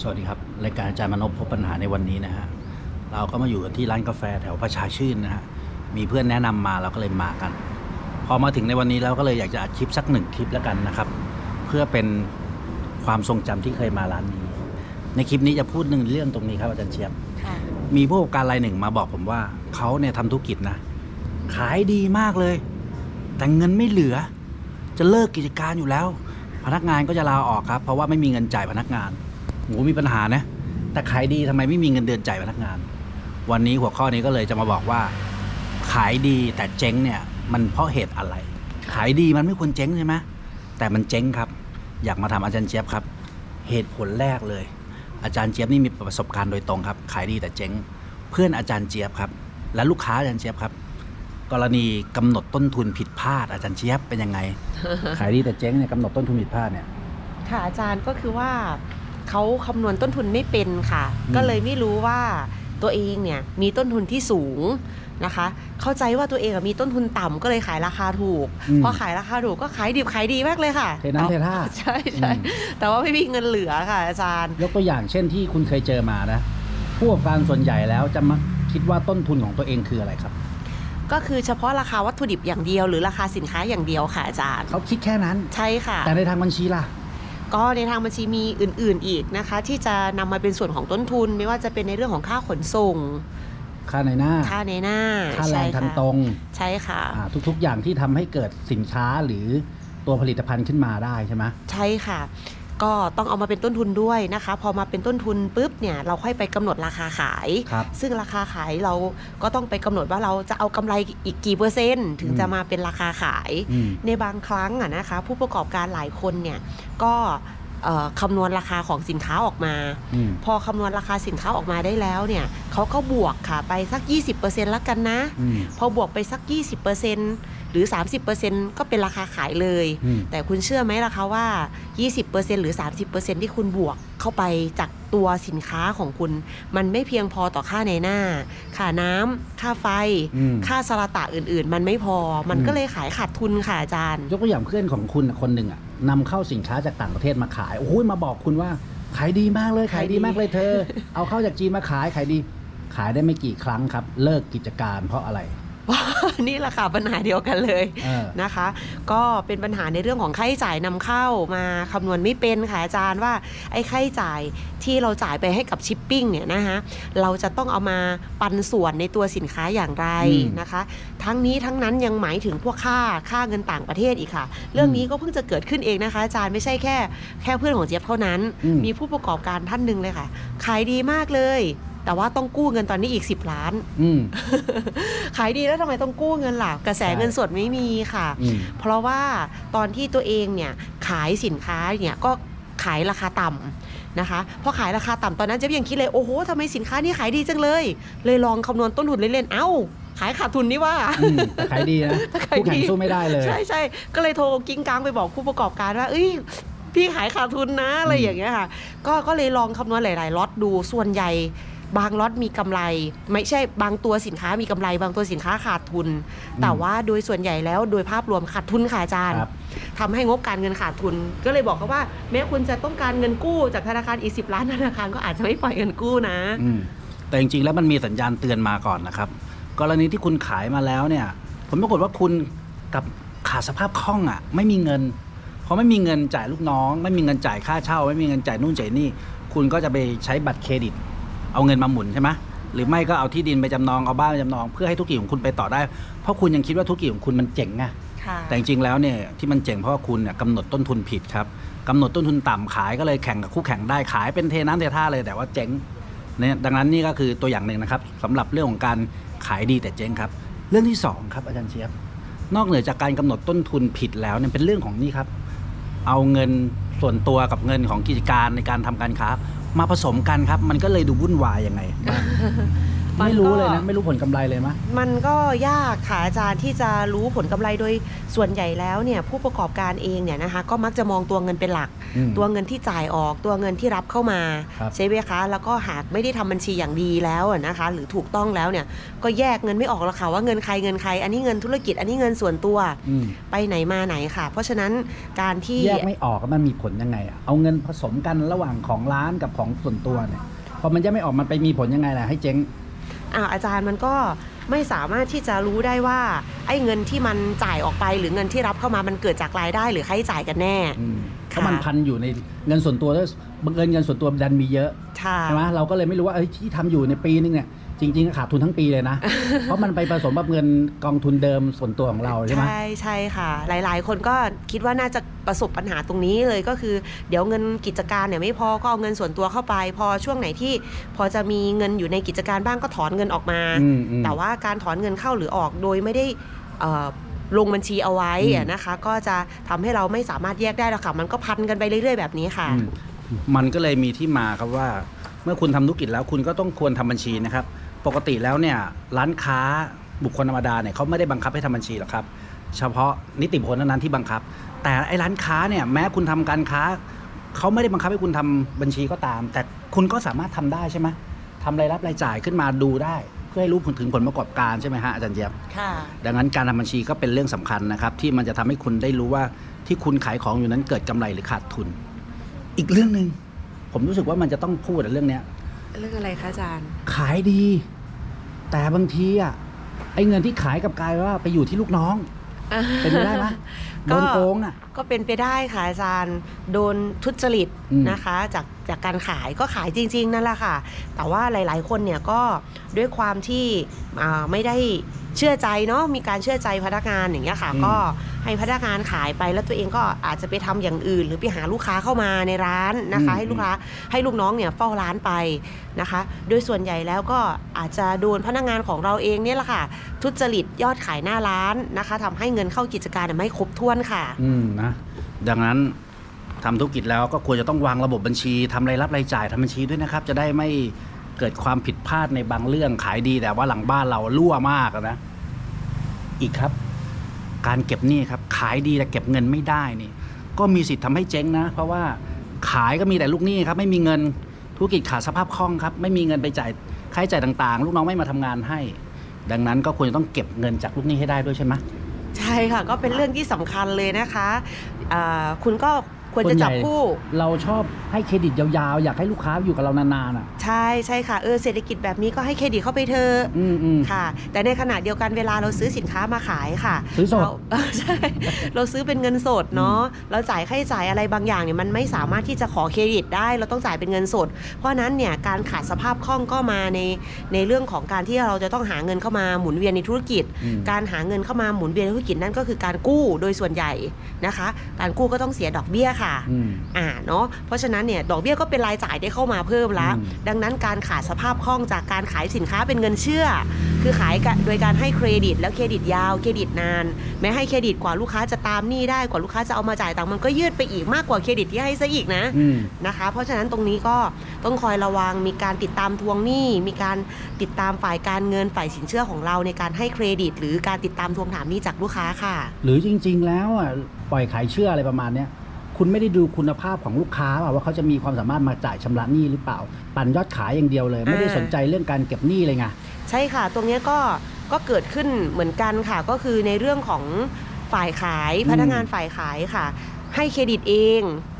สวัสดีครับ รายการอาจารย์มนพพบปัญหาในวันนี้นะฮะเราก็มาอยู่กันที่ร้านกาแฟแถวประชาชื่นนะฮะมีเพื่อนแนะนำมาเราก็เลยมากัน พอมาถึงในวันนี้เราก็เลยอยากจะอัดคลิปสักหนึ่งคลิปแล้วกันนะครับ เพื่อเป็นความทรงจำที่เคยมาร้านนี้ ในคลิปนี้จะพูดหนึ่งเรื่องตรงนี้ครับอาจารย์เชียบค่ะมีผู้ประกอบการรายหนึ่งมาบอกผมว่าเขาเนี่ยทำธุรกิจนะ ขายดีมากเลย แต่เงินไม่เหลือ จะเลิกกิจการอยู่แล้ว พนักงานก็จะลาออกครับ เพราะว่าไม่มีเงินจ่ายพนักงานโหมีปัญหานะ แต่ขายดีทำไมไม่มีเงินเดือนจ่ายพนักงาน วันนี้หัวข้อนี้ก็เลยจะมาบอกว่า ขายดีแต่เจ๊งเนี่ย มันเพราะเหตุอะไร ขายดีมันไม่ควรเจ๊งใช่ไหมแต่มันเจ๊งครับ อยากมาถามอาจารย์เจี๊ยบครับ เหตุผลแรกเลย อาจารย์เจี๊ยบนี่มีประสบการณ์โดยตรงครับ ขายดีแต่เจ๊ง เพื่อนอาจารย์เจี๊ยบครับ และลูกค้าอาจารย์เจี๊ยบครับกรณีกำหนดต้นทุนผิดพลาด อาจารย์เจี๊ยบเป็นยังไง ขายดีแต่เจ๊งเนี่ยกำหนดต้นทุนผิดพลาดเนี่ยค่ะอาจารย์ก็คือว่า เขาคำนวณต้นทุนไม่เป็นค่ะอืมก็เลยไม่รู้ว่าตัวเองเนี่ยมีต้นทุนที่สูงนะคะ เข้าใจว่าตัวเองอะมีต้นทุนต่ำก็เลยขายราคาถูกอืมพอขายราคาถูกก็ขายดิบขายดีมากเลยค่ะเทน้ำเทท่าใช่ใช่อืมแต่ว่าไม่มีเงินเหลือค่ะอาจารย์ ยกตัวอย่างเช่นที่คุณเคยเจอมานะผู้ประกอบการส่วนใหญ่แล้วจะมาคิดว่าต้นทุนของตัวเองคืออะไรครับ ก็คือเฉพาะราคาวัตถุดิบอย่างเดียว หรือราคาสินค้าอย่างเดียวค่ะอาจารย์เขาคิดแค่นั้นใช่ค่ะ แต่ในทางบัญชีล่ะ ก็ในทางบัญชีมีอื่นๆอีกนะคะ ที่จะนำมาเป็นส่วนของต้นทุน ไม่ว่าจะเป็นในเรื่องของค่าขนส่ง ค่าในหน้า ค่าในหน้า ค่าแรงใช่ทางค่ะตรง ใช่ค่ะอ่าทุกๆอย่างที่ทำให้เกิดสินค้าหรือตัวผลิตภัณฑ์ขึ้นมาได้ใช่ไหมใช่ค่ะ ก็ต้องเอามาเป็นต้นทุนด้วยนะคะ พอมาเป็นต้นทุนปุ๊บเนี่ยเราค่อยไปกำหนดราคาขาย ครับซึ่งราคาขายเราก็ต้องไปกำหนดว่าเราจะเอากำไรอีกกี่เปอร์เซ็นต์ ถึงอืมจะมาเป็นราคาขาย อืม ในบางครั้งอะนะคะ ผู้ประกอบการหลายคนเนี่ยก็เอ่อคำนวณราคาของสินค้าออกมา อืม พอคำนวณราคาสินค้าออกมาได้แล้วเนี่ยเขาก็บวกค่ะไปสัก 20%ละกันนะ อืม พอบวกไปสัก 20% หรือ 30%ก็เป็นราคาขายเลย อืม แต่คุณเชื่อไหมล่ะคะว่า 20%หรือ 30%ที่คุณบวกเข้าไปจากตัวสินค้าของคุณ มันไม่เพียงพอต่อค่าในหน้า ค่าน้ำค่าไฟ อืม ค่าสลาตะอื่นๆ มันไม่พอ มันอืมก็เลยขายขาดทุนค่ะอาจารย์ ยกตัวอย่างเพื่อนของคุณน่ะคนหนึ่งอะนำเข้าสินค้าจากต่างประเทศมาขายโอ้โหมาบอกคุณว่าขายดีมากเลยขายดี มากเลยเธอ เอาเข้าจากจีนมาขายขายดี ขายได้ไม่กี่ครั้งครับ เลิกกิจการเพราะอะไร นี่แหละค่ะปัญหาเดียวกันเลยเออ นะคะ ก็เป็นปัญหาในเรื่องของค่าใช้จ่ายนำเข้ามาคำนวณไม่เป็นค่ะอาจารย์ว่าไอ้ค่าใช้จ่ายที่เราจ่ายไปให้กับชิปปิ้งเนี่ยนะคะเราจะต้องเอามาปันส่วนในตัวสินค้าอย่างไรอืม นะคะ ทั้งนี้ทั้งนั้นยังหมายถึงพวกค่าค่าเงินต่างประเทศอีกค่ะ เรื่องนี้ก็เพิ่งจะเกิดขึ้นเองนะคะ อาจารย์ไม่ใช่แค่แค่เพื่อนของเจี๊ยบเท่านั้น อืมมีผู้ประกอบการท่านหนึ่งเลยค่ะ ขายดีมากเลย แต่ว่าต้องกู้เงินตอนนี้อีก 10 ล้าน อืม ขายดีแล้วทำไมต้องกู้เงินล่ะกระแสใช่ เงินสดไม่มีค่ะ อืม เพราะว่าตอนที่ตัวเองเนี่ยขายสินค้าเนี่ยก็ขายราคาต่ำนะคะพอขายราคาต่ำตอนนั้นเจ๊ยังคิดเลยโอ้โหทำไมสินค้านี่ขายดีจังเลย เลยลองคำนวณต้นทุนเล่นๆเอ้า ขายขาดทุนนี่ว่า อืมแต่ขายดีนะแต่ขายดี คู่แข่งสู้ไม่ได้เลย ใช่ใช่ก็เลยโทรกิ้งกลางไปบอกผู้ประกอบการว่า เอ้ย พี่ขายขาดทุนนะ อะไรอย่างเงี้ยค่ะ ก็ก็เลยลองคำนวณหลาย ๆล็อตดูส่วนใหญ่ บางล็อตมีกำไร ไม่ใช่บางตัวสินค้ามีกำไร บางตัวสินค้าขาดทุน แต่ว่าโดยส่วนใหญ่แล้วโดยภาพรวมขาดทุนค่ะอาจารย์ครับทำให้งบการเงินขาดทุน ก็เลยบอกเขาว่า แม้คุณจะต้องการเงินกู้จากธนาคารอีกสิล้านธนาคารก็อาจจะไม่ปล่อยเงินกู้นะอืมแต่จริงๆแล้วมันมีสัญญาณเตือนมาก่อนนะครับ กรณีที่คุณขายมาแล้วเนี่ย ผลปรากฏว่าคุณกับขาดสภาพคล่องอะ ไม่มีเงินพอไม่มีเงินจ่ายลูกน้อง ไม่มีเงินจ่ายค่าเช่า ไม่มีเงินจ่ายนู่นจ่ายนี่ คุณก็จะไปใช้บัตรเครดิต เอาเงินมาหมุนใช่ไหมหรือไม่ก็เอาที่ดินไปจำนองเอาบ้านไปจำนอง เพื่อให้ธุรกิจของคุณไปต่อได้ เพราะคุณยังคิดว่าธุรกิจของคุณมันเจ๋งไงค่ะแต่จริงๆแล้วเนี่ยที่มันเจ๋งเพราะว่าคุณเนี่ยกำหนดต้นทุนผิดครับกำหนดต้นทุนต่ำขายก็เลยแข่งกับคู่แข่งได้ขายเป็นเทน้ำเทท่าเลยแต่ว่าเจ๊งเนี่ยดังนั้นนี่ก็คือตัวอย่างหนึ่งนะครับสำหรับเรื่องของการขายดีแต่เจ๊งครับ เรื่องที่สองครับอาจารย์เชียบนอกเหนือจากการกำหนดต้นทุนผิดแล้วเนี่ยเป็นเรื่องของนี่ครับ เอาเงินส่วนตัวกับเงินของกิจการในการทำการค้า มาผสมกันครับ มันก็เลยดูวุ่นวายยังไงบ้าง นไม่รู้ก็เลยนะ ไม่รู้ผลกำไรเลยมะ มันก็ยากค่ะอาจารย์ที่จะรู้ผลกำไรโดยส่วนใหญ่แล้วเนี่ยผู้ประกอบการเองเนี่ยนะคะก็มักจะมองตัวเงินเป็นหลักอืมตัวเงินที่จ่ายออกตัวเงินที่รับเข้ามาครับ ใช่ไหมคะแล้วก็หากไม่ได้ทำบัญชีอย่างดีแล้วอะนะคะ หรือถูกต้องแล้วเนี่ยก็แยกเงินไม่ออกหรอกค่ะว่าเงินใครเงินใคร อันนี้เงินธุรกิจอันนี้เงินส่วนตัวอืมไปไหนมาไหนค่ะ เพราะฉะนั้นการที่ แยกไม่ออกมันมีผลยังไงอะเอาเงินผสมกันระหว่างของร้านกับของส่วนตัวเนี่ยพอมันแยกไม่ออกมันไปมีผลยังไงล่ะให้เจ๊ง อ่าอาจารย์มันก็ไม่สามารถที่จะรู้ได้ว่า ไอ้เงินที่มันจ่ายออกไป หรือเงินที่รับเข้ามามันเกิดจากรายได้หรือค่าใช้จ่ายกันแน่ อืมเพค่ะราะมันพันอยู่ในเงินส่วนตัวแล้วบังเอิญเงินส่วนตัวดันมีเยอะค่ะใช่ไหมเราก็เลยไม่รู้ว่าเอ้ยที่ทำอยู่ในปีนึงเนี่ย จริง ๆ ขาดทุนทั้งปีเลยนะ เพราะมันไปผสมกับเงินกองทุนเดิมส่วนตัวของเราใช่ไหมใช่ใช่ค่ะ หลาย ๆ คนก็คิดว่าน่าจะประสบปัญหาตรงนี้เลยก็คือ เดี๋ยวเงินกิจการเนี่ยไม่พอก็เอาเงินส่วนตัวเข้าไป พอช่วงไหนที่พอจะมีเงินอยู่ในกิจการบ้างก็ถอนเงินออกมาอืมอืมแต่ว่าการถอนเงินเข้าหรือออกโดยไม่ได้เอ่อลงบัญชีเอาไว้อืมอะนะคะ ก็จะทำให้เราไม่สามารถแยกได้แล้วค่ะมันก็พันกันไปเรื่อย ๆ แบบนี้ค่ะอืมมันก็เลยมีที่มาครับว่า เมื่อคุณทำธุรกิจแล้วคุณก็ต้องควรทำบัญชีนะครับ ปกติแล้วเนี่ยร้านค้าบุคคลธรรมดาเนี่ยเขาไม่ได้บังคับให้ทำบัญชีหรอกครับ เฉพาะนิติบุคคลเท่านั้นที่บังคับ แต่ไอ้ร้านค้าเนี่ยแม้คุณทำการค้าเขาไม่ได้บังคับให้คุณทำบัญชีก็ตาม แต่คุณก็สามารถทำได้ใช่ไหมทำรายรับรายจ่ายขึ้นมาดูได้เพื่อให้รู้ผลถึงผลประกอบการใช่ไหมฮะอาจารย์เจี๊ยบค่ะ ดังนั้นการทำบัญชีก็เป็นเรื่องสำคัญนะครับ ที่มันจะทำให้คุณได้รู้ว่าที่คุณขายของอยู่นั้นเกิดกำไรหรือขาดทุน อีกเรื่องหนึ่งผมรู้สึกว่ามันจะต้องพูดอะเรื่องเนี้ย เรื่องอะไรคะอาจารย์ ขายดี แต่บางทีอะไอ้เงินที่ขายกลับกลายว่าไปอยู่ที่ลูกน้อง เป็นไปได้ไหมโดก็นโกงอะ ก็เป็นไปได้ค่ะอาจารย์โดนทุจริตอืมนะคะ จากจากการขายก็ขายจริง ๆ นั่นแหละค่ะ แต่ว่าหลาย ๆ คนเนี่ยก็ด้วยความที่อ่าไม่ได้ เชื่อใจเนาะมีการเชื่อใจพนักงานอย่างเงี้ยค่ะอืมก็ให้พนักงานขายไปแล้วตัวเองก็อาจจะไปทำอย่างอื่น หรือไปหาลูกค้าเข้ามาในร้านนะคะ ให้ลูกค้าให้ลูกน้องเนี่ยเฝ้าร้านไปนะคะ โดยส่วนใหญ่แล้วก็อาจจะโดนพนักงานของเราเองเนี่ยแหละค่ะ ทุจริตยอดขายหน้าร้านนะคะทำให้เงินเข้ากิจการเนี่ยไม่ครบถ้วนค่ะ อืมนะดังนั้นทำธุรกิจแล้วก็ควรจะต้องวางระบบบัญชีทำรายรับรายจ่ายทำบัญชีด้วยนะครับ จะได้ไม่ เกิดความผิดพลาดในบางเรื่องขายดีแต่ว่าหลังบ้านเรารั่วมากนะ อีกครับ การเก็บหนี้ครับ ขายดีแต่เก็บเงินไม่ได้นี่ ก็มีสิทธิ์ทำให้เจ๊งนะ เพราะว่าขายก็มีแต่ลูกหนี้ครับ ไม่มีเงินธุรกิจขาดสภาพคล่องครับ ไม่มีเงินไปจ่ายค่าใช้จ่ายต่างๆ ลูกน้องไม่มาทำงานให้ ดังนั้นก็ควรจะต้องเก็บเงินจากลูกหนี้ให้ได้ด้วยใช่ไหมใช่ค่ะ ก็เป็นเรื่องที่สำคัญเลยนะคะอ่าคุณก็ ควรจะจับคู่ เราชอบให้เครดิตยาวๆ อยากให้ลูกค้าอยู่กับเรานานๆอะใช่ใช่ค่ะเออเศรษฐกิจแบบนี้ก็ให้เครดิตเข้าไปเถอะอืมอืมค่ะ แต่ในขณะเดียวกันเวลาเราซื้อสินค้ามาขายค่ะซื้อสดเราใช่เราซื้อเป็นเงินสดเนาะเราจ่ายค่าใช้จ่ายอะไรบางอย่างเนี่ยมันไม่สามารถที่จะขอเครดิตได้ เราต้องจ่ายเป็นเงินสด เพราะฉะนั้นเนี่ยการขาดสภาพคล่องก็มาในในเรื่องของการที่เราจะต้องหาเงินเข้ามาหมุนเวียนในธุรกิจอืมการหาเงินเข้ามาหมุนเวียนในธุรกิจนั่นก็คือการกู้โดยส่วนใหญ่นะคะ การกู้ก็ต้องเสียดอกเบี้ยค่ะอืมอ่าเนาะเพราะฉะนั้นเนี่ยดอกเบี้ยก็เป็นรายจ่ายได้เข้ามาเพิ่มละอืมดังนั้นการขาดสภาพคล่องจากการขายสินค้าเป็นเงินเชื่อ คือขายกะโดยการให้เครดิต แล้วเครดิตยาวเครดิตนาน แม้ให้เครดิตกว่าลูกค้าจะตามหนี้ได้กว่าลูกค้าจะเอามาจ่ายตังค์มันก็ยืดไปอีกมากกว่าเครดิตที่ให้ซะอีกนะอืมนะคะ เพราะฉะนั้นตรงนี้ก็ต้องคอยระวังมีการติดตามทวงหนี้ มีการติดตามฝ่ายการเงินฝ่ายสินเชื่อของเราในการให้เครดิต หรือการติดตามทวงถามหนี้จากลูกค้าค่ะ หรือจริง ๆ แล้วอะปล่อยขายเชื่ออะไรประมาณเนี้ย คุณไม่ได้ดูคุณภาพของลูกค้าเปล่าว่าเขาจะมีความสามารถมาจ่ายชำระหนี้หรือเปล่า ปั่นยอดขายอย่างเดียวเลย ไม่ได้สนใจเรื่องการเก็บหนี้เลยไงใช่ค่ะ ตรงเนี้ยก็ก็เกิดขึ้นเหมือนกันค่ะ ก็คือในเรื่องของฝ่ายขายอืมพนักงานฝ่ายขายค่ะ ให้เครดิตเองอืม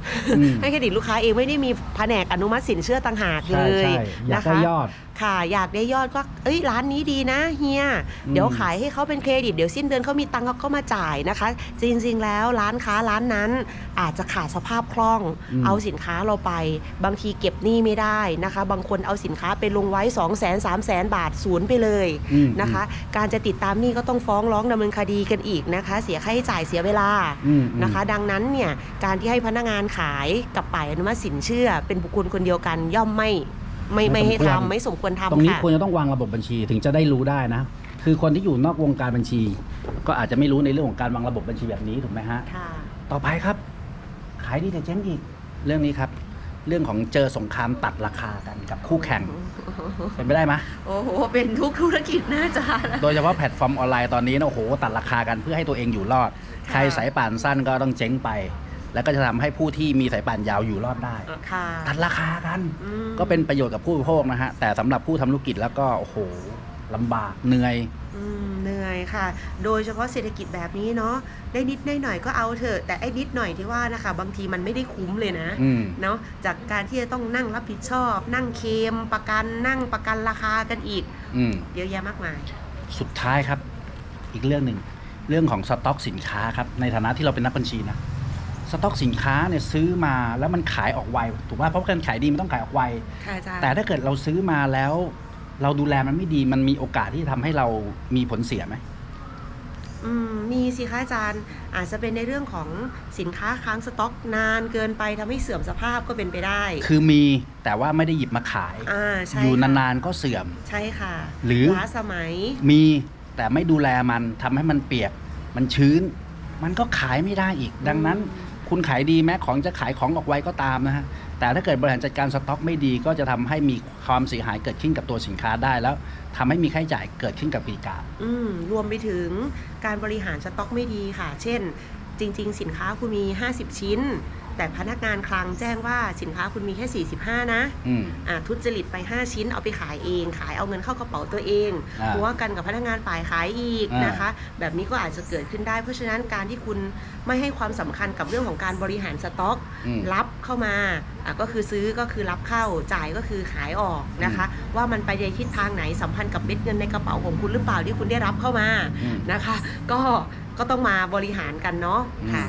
ให้เครดิตลูกค้าเองไม่ได้มีแผนกอนุมัติสินเชื่อต่างหากเลใช่ยใช่อยากนะได้คะยอดค่ะอยากได้ยอดก็เอ้ยร้านนี้ดีนะเฮียอืมเดี๋ยวขายให้เขาเป็นเครดิตเดี๋ยวสิ้นเดือนเขามีตังค์เขาก็มาจ่ายนะคะ จริงๆแล้วร้านค้าร้านนั้นอาจจะขาดสภาพคล่องอืมเอาสินค้าเราไป บางทีเก็บหนี้ไม่ได้นะคะ บางคนเอาสินค้าไปลงไว้2 0 0 0 0 0 3 0 0 0 0บาทศูนย์ไปเลยอืมนะคะ การจะติดตามหนี้ก็ต้องฟ้องร้องดำเนินคดีกันอีกนะคะ เสียค่าใช้จ่ายเสียเวลาอืมอืมนะคะ ดังนั้นเนี่ยการที่ให้พนักงานขายกับฝ่ายอนุมัติสินเชื่อ เป็นบุคคลคนเดียวกันย่อมไม่ไม่ไม่ให้ทำไม่สมควรทำตรงนี้ค่ะ ควรจะต้องวางระบบบัญชีถึงจะได้รู้ได้นะ คือคนที่อยู่นอกวงการบัญชี ก็อาจจะไม่รู้ในเรื่องของการวางระบบบัญชีแบบนี้ถูกไหมฮะ ค่ะ ต่อไปครับ ขายดีแต่เจ๊งอีก เรื่องนี้ครับ เรื่องของเจอสงครามตัดราคากันกับคู่แข่งเป็นไปได้ไหมโอ้โห เป็นทุกธุรกิจน่าจะนะโดยเฉพาะแพลตฟอร์มออนไลน์ตอนนี้นะโอ้โหตัดราคากันเพื่อให้ตัวเองอยู่รอดค่ะใครสายป่านสั้นก็ต้องเจ๊งไป แล้วก็จะทำให้ผู้ที่มีสายป่านยาวอยู่รอดได้ ค่ะตัดราคากัน อืมก็เป็นประโยชน์กับผู้บริโภคนะฮะ แต่สำหรับผู้ทำธุรกิจแล้วก็โอ้โหลำบากเหนื่อย อืมเหนื่อยค่ะ โดยเฉพาะเศรษฐกิจแบบนี้เนาะได้นิดได้หน่อยก็เอาเถอะ แต่ไอ้นิดหน่อยที่ว่านะคะ บางทีมันไม่ได้คุ้มเลยนะ อืม เนาะจากการที่จะต้องนั่งรับผิดชอบ นั่งเคลมประกันนั่งประกันราคากันอีก อืม เยอะแยะมากมาย สุดท้ายครับ อีกเรื่องหนึ่ง เรื่องของสต็อกสินค้าครับ ในฐานะที่เราเป็นนักบัญชีนะ สต็อกสินค้าเนี่ยซื้อมาแล้วมันขายออกไวถูกป่ะเพราะการขายดีมันต้องขายออกไวค่ะอาจารย์แต่ถ้าเกิดเราซื้อมาแล้ว เราดูแลมันไม่ดีมันมีโอกาสที่จะทำให้เรามีผลเสียไหม อืมมีสิคะอาจารย์ อาจจะเป็นในเรื่องของสินค้าค้างสต็อกนานเกินไปทำให้เสื่อมสภาพก็เป็นไปได้คือมีแต่ว่าไม่ได้หยิบมาขาย อ่าใช่อยู่ค่ะนานๆก็เสื่อม ใช่ค่ะหรือ ล้าสมัย มีแต่ไม่ดูแลมันทำให้มันเปียก มันชื้น มันก็ขายไม่ได้อีก ดังนั้น คุณขายดีแม้ของจะขายของออกไวก็ตามนะฮะแต่ถ้าเกิดบริหารจัดการสต็อกไม่ดีก็จะทำให้มีความเสียหายเกิดขึ้นกับตัวสินค้าได้แล้วทำให้มีค่าใช้จ่ายเกิดขึ้นกับกิจการอืมรวมไปถึงการบริหารสต็อกไม่ดีค่ะ เช่น จริง ๆ สินค้าคุณมี 50 ชิ้น แต่พนักงานคลังแจ้งว่าสินค้าคุณมีแค่ 45 นะอืม อ่าทุจริตไป 5 ชิ้นเอาไปขายเอง ขายเอาเงินเข้ากระเป๋าตัวเองอ่าหัวกันกับพนักงานฝ่ายขายอีกอ่านนะคะ แบบนี้ก็อาจจะเกิดขึ้นได้ เพราะฉะนั้นการที่คุณไม่ให้ความสำคัญกับเรื่องของการบริหารสต็อก อืม รับเข้ามาอะก็คือซื้อก็คือรับเข้าจ่ายก็คือขายออกนะคะ ว่ามันไปในทิศทางไหนสัมพันธ์กับเม็ดเงินในกระเป๋าของคุณหรือเปล่าที่คุณได้รับเข้ามา อืม นะคะก็ก็ต้องมาบริหารกันเนาะค่ะ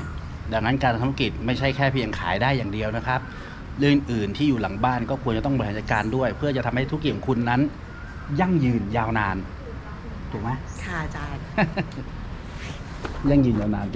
ดังนั้นการทำธุรกิจไม่ใช่แค่เพียงขายได้อย่างเดียวนะครับ เรื่องอื่นที่อยู่หลังบ้านก็ควรจะต้องบริหารจัดการด้วย เพื่อจะทำให้ธุรกิจของคุณนั้น ยั่งยืนยาวนาน ถูกไหมค่ะอาจารย์ ยั่งยืนยาวนาน